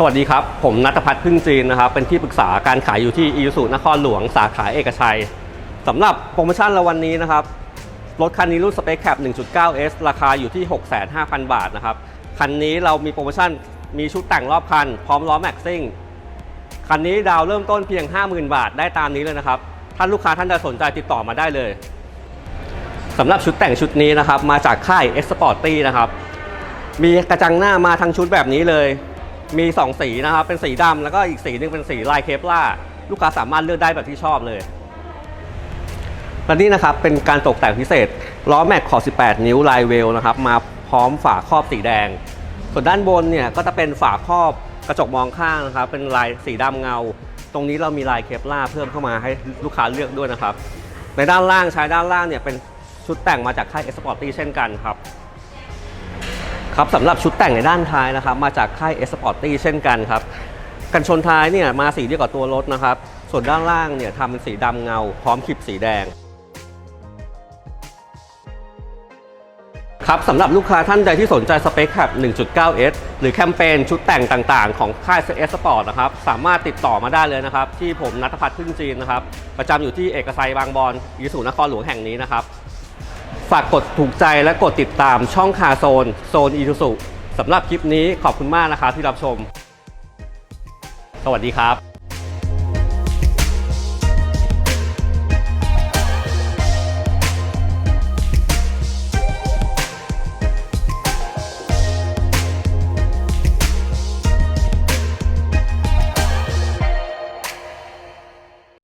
สวัสดีครับ ผมนัทพัฒน์พึ่งจีนนะครับ เป็นที่ปรึกษาการขายอยู่ที่อีซูนครหลวงสาขาเอกชัยสำหรับโปรโมชั่นเราวันนี้นะครับ รถคันนี้รุ่นสเปคแคป 1.9S ราคาอยู่ที่ 6,500 บาทนะครับ คันนี้เรามีโปรโมชั่นมีชุดแต่งรอบคัน พร้อมล้อแม็กซิ่ง คันนี้ดาวเริ่มต้นเพียง 50,000 บาทได้ตามนี้เลยนะครับ ท่านลูกค้าท่านใดสนใจติดต่อมาได้เลยสำหรับชุดแต่งชุดนี้นะครับ มาจากค่าย X Sporty นะครับ มีกระจังหน้ามาทั้งชุดแบบนี้เลย มี 2 สีนะครับ เป็นสีดำแล้วก็อีกสีหนึงเป็นสีลายเคปล่าลูกค้าสามารถเลือกได้แบบที่ชอบเลยและนี่นะครับเป็นการตกแต่งพิเศษล้อแม็กขอบ 18 นิ้วลายเวลนะครับมาพร้อมฝาครอบสีแดง ส่วนด้านบนเนี่ยก็จะเป็นฝาครอบกระจกมองข้างนะครับเป็นลายสีดำเงา ตรงนี้เรามีลายเคปล่าเพิ่มเข้ามาให้ลูกค้าเลือกด้วยนะครับ ในด้านล่างใช้ด้านล่างเนี่ยเป็นชุดแต่งมาจากค่าย e s p o r t y เช่นกันครับ ครับสำหรับชุดแต่งในด้านท้ายนะครับ มาจากค่าย e s p o r t y เช่นกันครับ กันชนท้ายเนี่ยมาสีเดียวกับตัวรถนะครับ ส่วนด้านล่างเนี่ยทำเป็นสีดำเงา พร้อมขีดสีแดงครับสำหรับลูกค้าท่านใดที่สนใจสเปคแคป 1.9S หรือแคมเปญชุดแต่งต่างๆ ของค่าย S Sport นะครับ สามารถติดต่อมาได้เลยนะครับ ที่ผมนัทพัฒน์พึ่งจีนนะครับ ประจำอยู่ที่เอกชัยบางบอนยีสุนครหลวงแห่งนี้นะครับ ฝากกดถูกใจและกดติดตามช่องคาโซนโซนอีทูสุสำหรับคลิปนี้ขอบคุณมากนะคะที่รับชม สวัสดีครับ